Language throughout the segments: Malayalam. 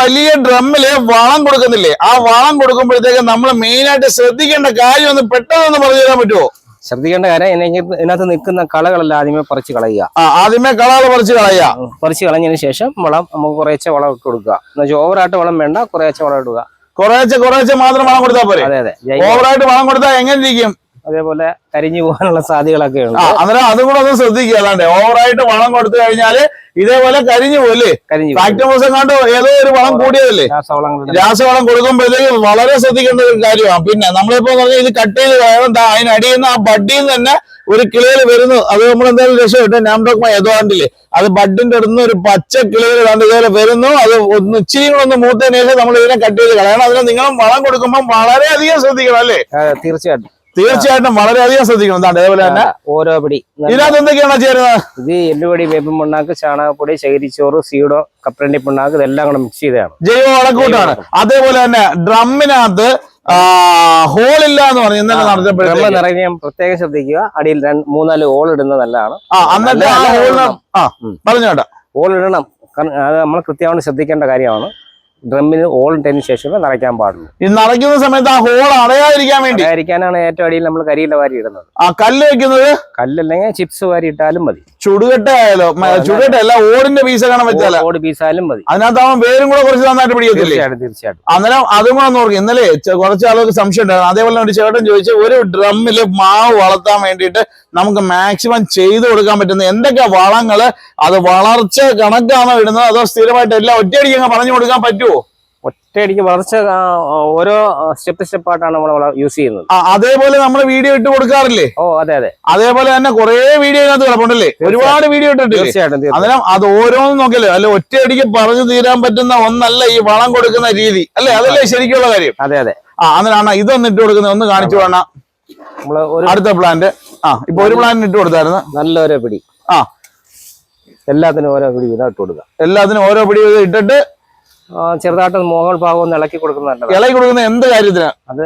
വലിയ ഡ്രമ്മിൽ വളം കൊടുക്കുന്നില്ലേ? ആ വളം കൊടുക്കുമ്പോഴത്തേക്ക് നമ്മൾ മെയിൻ ആയിട്ട് ശ്രദ്ധിക്കേണ്ട കാര്യം ഒന്ന് പെട്ടെന്ന് പറഞ്ഞു തരാൻ പറ്റുമോ? ശ്രദ്ധിക്കേണ്ട കാര്യം ഇതിനകത്ത് നിൽക്കുന്ന കളകളെല്ലാം ആദ്യമേ പറിച്ച് കളയുക. ആ ആദ്യമേ കളകൾ പറിച്ച് കളയുക. പറിച്ചു കളഞ്ഞതിന് ശേഷം വളം നമുക്ക് കുറേശ്ശെ വളം ഇട്ട് കൊടുക്കുക. എന്നുവെച്ചാൽ ഓവറായിട്ട് വളം വേണ്ട കുറേശ്ശെ വളം ഇടുക. കുറേശ്ശെ കുറേശ്ശെ മാത്രം വളം കൊടുത്താൽ പോരെ? ഓവറായിട്ട് വളം കൊടുത്താൽ എങ്ങനെ ഇരിക്കും? അതേപോലെ കരിഞ്ഞു പോകാനുള്ള സാധ്യതകളൊക്കെ ഉണ്ട്. അന്നേരം അതും കൂടെ ഒന്ന് ശ്രദ്ധിക്കുക അല്ലാണ്ട് ഓവറായിട്ട് വളം കൊടുത്തു കഴിഞ്ഞാൽ ഇതേപോലെ കരിഞ്ഞു പോലെ. ഫാക്ടറി കണ്ടോ ഏതോ ഒരു വളം കൂടിയതല്ലേ? രാസവളം കൊടുക്കുമ്പോഴത്തേക്ക് വളരെ ശ്രദ്ധിക്കേണ്ട ഒരു കാര്യമാണ്. പിന്നെ നമ്മളിപ്പോ പറഞ്ഞാൽ ഇത് കട്ട് ചെയ്ത് വേണ്ട നിന്ന് ആ ബഡിയിൽ നിന്ന് തന്നെ ഒരു കിളിയിൽ വരുന്നു. അത് നമ്മൾ എന്തായാലും രക്ഷപ്പെട്ടു. നാംഡോക്മ ഏതോ കണ്ടില്ലേ? അത് ബഡിന്റെ അടുത്ത് ഒരു പച്ച കിളികൾ കണ്ട് ഇതുപോലെ വരുന്നു. അത് ഒന്ന് ഇച്ചിരി കൂടെ ഒന്ന് മൂത്തതിന് ശേഷം നമ്മൾ ഇതിനെ കട്ട് ചെയ്ത് കളയണം. അതിന് നിങ്ങളും വളം കൊടുക്കുമ്പോൾ വളരെയധികം ശ്രദ്ധിക്കണം അല്ലേ? തീർച്ചയായിട്ടും. തീർച്ചയായിട്ടും വളരെയധികം ശ്രദ്ധിക്കണം. എന്താണ് അതേപോലെ തന്നെ ഓരോ പിടി. ഇതിനകത്ത് എന്തൊക്കെയാണ് ചേരുന്നത്? ഇത് എല്ലുപൊടി വേപ്പൻ പിണ്ണാക്ക് ചാണകപ്പൊടി ശകരിച്ചോറ് സീഡോ കപ്പലണ്ടി പിണ്ണാക്ക് ഇതെല്ലാം കൂടെ മിക്സ് ചെയ്തതാണ്. ജൈവ വളക്കൂട്ടാണ്. അതേപോലെ തന്നെ ഡ്രമ്മിനകത്ത് ഹോളില്ല എന്ന് പറഞ്ഞു ഇന്നലെ നടത്തപ്പെടുന്നത് നടത്തപ്പോഴത്തേക്ക് പ്രത്യേകം ശ്രദ്ധിക്കുക. അടിയിൽ രണ്ട് മൂന്നാൽ ഹോൾ ഇടുന്നത് നല്ലതാണ്. പറഞ്ഞോട്ടെ എന്നിട്ട് ആ ഹോളിന് പറഞ്ഞു കേട്ടോ ഓൾ ഇടണം. കാരണം അത് നമ്മൾ കൃത്യമായിട്ട് ശ്രദ്ധിക്കേണ്ട കാര്യമാണ്. ഡ്രമ്മിന് ഹോൾ ഇട്ടതിന് ശേഷമേ നിറയ്ക്കാൻ പാടുള്ളൂ. ഈ നിറയ്ക്കുന്ന സമയത്ത് ആ ഹോൾ അടയാതിരിക്കാൻ വേണ്ടി അതായിരിക്കാനാണ് ഏറ്റവും അടിയിൽ നമ്മൾ കരിയില വാരി ഇടുന്നത്. ആ കല്ല് വെക്കുന്നത്? കല്ലല്ലെങ്കിൽ ചിപ്സ് വാരി ഇട്ടാലും മതി. ചുടുകെട്ടായാലോ ചുടുകെട്ടല്ല ഓടിന്റെ പീസ് കാണാൻ വെച്ചാല? ഓട് പീസാലും മതി. അതിനകത്താവും വേരും കൂടെ കുറച്ച് നന്നായിട്ട് പിടിക്കത്തില്ലേ? തീർച്ചയായിട്ടും തീർച്ചയായിട്ടും. അന്നേരം അതും കൂടെ നോക്കി ഇന്നലെ കുറച്ച് ആളുകൾക്ക് സംശയം ഉണ്ടായിരുന്നു. അതേപോലെ ഒരു ചേട്ടൻ ചോദിച്ചു ഒരു ഡ്രമ്മിൽ മാവ് വളർത്താൻ വേണ്ടിയിട്ട് നമുക്ക് മാക്സിമം ചെയ്തു കൊടുക്കാൻ പറ്റുന്ന എന്തൊക്കെ വളങ്ങൾ? അത് വളർച്ച കണക്കാണോ ഇടുന്നത്? അതോ സ്ഥിരമായിട്ട് എല്ലാം ഒറ്റയടിക്ക് അങ്ങ് പറഞ്ഞു കൊടുക്കാൻ പറ്റുമോ ഒറ്റയടിക്ക് വളർച്ച ഓരോ സ്റ്റെപ്പ് സ്റ്റെപ്പായിട്ടാണ് നമ്മൾ യൂസ് ചെയ്യുന്നത്. അതേപോലെ നമ്മൾ വീഡിയോ ഇട്ട് കൊടുക്കാറില്ലേ? ഓ അതെ അതെ. അതേപോലെ തന്നെ കുറെ വീഡിയോ ഇതിനകത്ത് കിടപ്പുണ്ടല്ലേ? ഒരുപാട് വീഡിയോ തീർച്ചയായിട്ടും. അന്നേരം അത് ഓരോന്നും നോക്കല്ലേ അല്ലെ ഒറ്റയടിക്ക് പറഞ്ഞു തീരാൻ പറ്റുന്ന ഒന്നല്ല ഈ വളം കൊടുക്കുന്ന രീതി. അല്ലെ? അതല്ലേ ശരിക്കുള്ള കാര്യം? അതെ അതെ. ആ അന്നേരം ഇതൊന്ന് ഇട്ട് കൊടുക്കുന്നത്. ഒന്ന് കാണിച്ചു വേണം അടുത്ത പ്ലാന്റ് ആ ഇപ്പൊ ഒരു പ്ലാന്റ് ഇട്ട് കൊടുത്തായിരുന്നു. നല്ലൊരു പിടി. ആ. എല്ലാത്തിനും ഓരോ പിടി വീതം ഇട്ട് കൊടുക്കാം എല്ലാത്തിനും ഓരോ പിടി ഇട്ടിട്ട് ചെറുതായിട്ട് മോഹൾ ഭാഗം ഒന്ന് ഇളക്കി കൊടുക്കുന്നുണ്ട് ഇളക്കി ഇളകി കൊടുക്കുന്ന എന്ത് കാര്യത്തിന്? അത്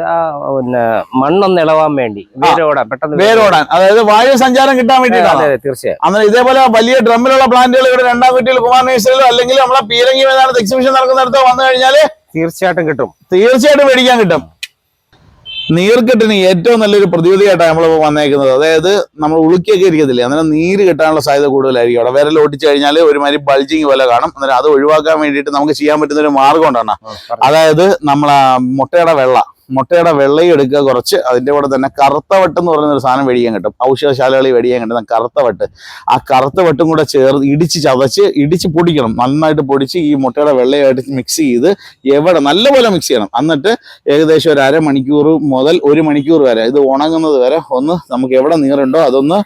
പിന്നെ മണ്ണൊന്ന് ഇളവാൻ വേണ്ടി. വേരോടാൻ പെട്ടെന്ന് വേരോടാൻ. അതായത് വായു സഞ്ചാരം കിട്ടാൻ വേണ്ടിയിട്ടാണ്? അതെ തീർച്ചയായും. അന്നേരം ഇതേപോലെ വലിയ ഡ്രമ്മിലുള്ള പ്ലാന്റുകൾ ഇവിടെ രണ്ടാം വീട്ടിൽ കുമാർ നഴ്സറിയിലോ അല്ലെങ്കിൽ നമ്മളെ പീരങ്കി മേധാനത്ത് എക്സിബിഷൻ നടക്കുന്നിടത്തോ വന്നു കഴിഞ്ഞാൽ തീർച്ചയായിട്ടും കിട്ടും. തീർച്ചയായിട്ടും മേടിക്കാൻ കിട്ടും. നീർക്കെട്ടിന് ഏറ്റവും നല്ലൊരു പ്രതിവിധിയായിട്ടാണ് നമ്മളിപ്പോൾ വന്നേക്കുന്നത്. അതായത് നമ്മൾ ഉളുക്കിയൊക്കെ ഇരിക്കത്തില്ലേ? അന്നേരം നീര് കിട്ടാനുള്ള സാധ്യത കൂടുതലായിരിക്കും അവിടെ. വിരൽ ഒട്ടിച്ചു കഴിഞ്ഞാൽ ഒരുമാതിരി ബൾജിങ് പോലെ കാണും. അന്നേരം അത് ഒഴിവാക്കാൻ വേണ്ടിയിട്ട് നമുക്ക് ചെയ്യാൻ പറ്റുന്ന ഒരു മാർഗം ഉണ്ടാണ് അതായത് നമ്മളെ മുട്ടയുടെ വെള്ള. മുട്ടയുടെ വെള്ളയും എടുക്കുക കുറച്ച് അതിന്റെ കൂടെ തന്നെ കറുത്ത വട്ട് എന്ന് പറയുന്ന ഒരു സാധനം മേടിക്കാൻ കിട്ടും. ഔഷധശാലകളിൽ മേടിക്കാൻ കിട്ടുന്ന കറുത്ത വട്ട്. ആ കറുത്ത വട്ടും കൂടെ ചേർത്ത് ഇടിച്ച് ചതച്ച് ഇടിച്ച് പൊടിക്കണം. നന്നായിട്ട് പൊടിച്ച് ഈ മുട്ടയുടെ വെള്ളയായിട്ട് മിക്സ് ചെയ്ത് എവിടെ നല്ലപോലെ മിക്സ് ചെയ്യണം. എന്നിട്ട് ഏകദേശം ഒരു അരമണിക്കൂർ മുതൽ ഒരു മണിക്കൂർ വരെ ഇത് ഉണങ്ങുന്നത് വരെ ഒന്ന് നമുക്ക് എവിടെ നീറുണ്ടോ അതൊന്ന്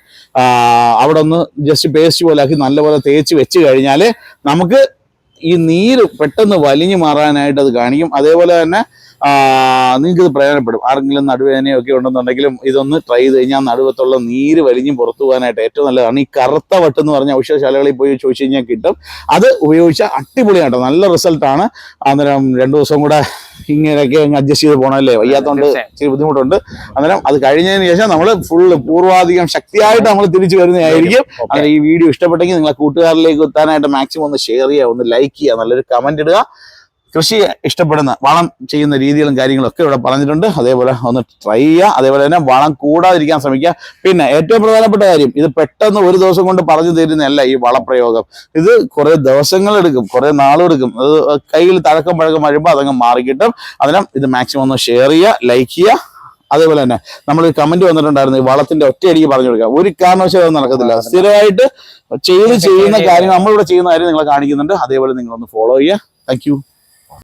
അവിടെ ഒന്ന് ജസ്റ്റ് പേസ്റ്റ് പോലെ ആക്കി നല്ലപോലെ തേച്ച് വെച്ച് കഴിഞ്ഞാൽ നമുക്ക് ഈ നീര് പെട്ടെന്ന് വലിഞ്ഞു മാറാനായിട്ട് അത് കാണിക്കും. അതേപോലെ തന്നെ നിങ്ങൾക്ക് ഇത് പ്രയോജനപ്പെടും. ആർക്കെങ്കിലും നടുവേദനയോ ഒക്കെ ഉണ്ടെന്നുണ്ടെങ്കിലും ഇതൊന്ന് ട്രൈ ചെയ്ത് കഴിഞ്ഞാൽ നടുവത്തുള്ള നീര് വലിഞ്ഞ് പുറത്തു പോകാനായിട്ട് ഏറ്റവും നല്ലതാണ്. ഈ കറുത്ത വട്ട് എന്ന് പറഞ്ഞ ഔഷധശാലകളിൽ പോയി ചോദിച്ചു കഴിഞ്ഞാൽ കിട്ടും. അത് ഉപയോഗിച്ചാൽ അടിപൊളിയാട്ടോ. നല്ല റിസൾട്ടാണ് അന്നേരം രണ്ടു ദിവസം കൂടെ ഇങ്ങനെയൊക്കെ അഡ്ജസ്റ്റ് ചെയ്ത് പോകണമല്ലേ വയ്യാത്തതുകൊണ്ട് ഇച്ചിരി ബുദ്ധിമുട്ടുണ്ട്. അന്നേരം അത് കഴിഞ്ഞതിന് ശേഷം നമ്മൾ ഫുള്ള് പൂർവാധികം ശക്തിയായിട്ട് നമ്മൾ തിരിച്ചു വരുന്നതായിരിക്കും. അങ്ങനെ ഈ വീഡിയോ ഇഷ്ടപ്പെട്ടെങ്കിൽ നിങ്ങളെ കൂട്ടുകാരിലേക്ക് എത്താനായിട്ട് മാക്സിമം ഒന്ന് ഷെയർ ചെയ്യുക ഒന്ന് ലൈക്ക് ചെയ്യുക നല്ലൊരു കമന്റ് ഇടുക. കൃഷി ഇഷ്ടപ്പെടുന്ന വളം ചെയ്യുന്ന രീതികളും കാര്യങ്ങളും ഒക്കെ ഇവിടെ പറഞ്ഞിട്ടുണ്ട്. അതേപോലെ ഒന്ന് ട്രൈ ചെയ്യുക. അതേപോലെ തന്നെ വളം കൂടാതിരിക്കാൻ ശ്രമിക്കുക. പിന്നെ ഏറ്റവും പ്രധാനപ്പെട്ട കാര്യം ഇത് പെട്ടെന്ന് ഒരു ദിവസം കൊണ്ട് പറഞ്ഞു തരുന്നതല്ല ഈ വളപ്രയോഗം. ഇത് കുറെ ദിവസങ്ങൾ എടുക്കും കുറെ നാളെടുക്കും അത് കയ്യിൽ തഴക്കം പഴക്കം വരുമ്പോൾ അതങ്ങ് മാറിക്കിട്ടും. അതിനും ഇത് മാക്സിമം ഒന്ന് ഷെയർ ചെയ്യുക ലൈക്ക് ചെയ്യുക. അതേപോലെ തന്നെ നമ്മൾ കമന്റ് വന്നിട്ടുണ്ടായിരുന്നു ഈ വളത്തിന്റെ ഒറ്റയടിക്ക് പറഞ്ഞു കൊടുക്കുക. ഒരു കാരണവശാലും നടക്കത്തില്ല. സ്ഥിരമായിട്ട് ചെയ്ത് ചെയ്യുന്ന കാര്യങ്ങൾ നമ്മളിവിടെ ചെയ്യുന്ന കാര്യം നിങ്ങളെ കാണിക്കുന്നുണ്ട്. അതേപോലെ നിങ്ങളൊന്ന് ഫോളോ ചെയ്യുക. Thank you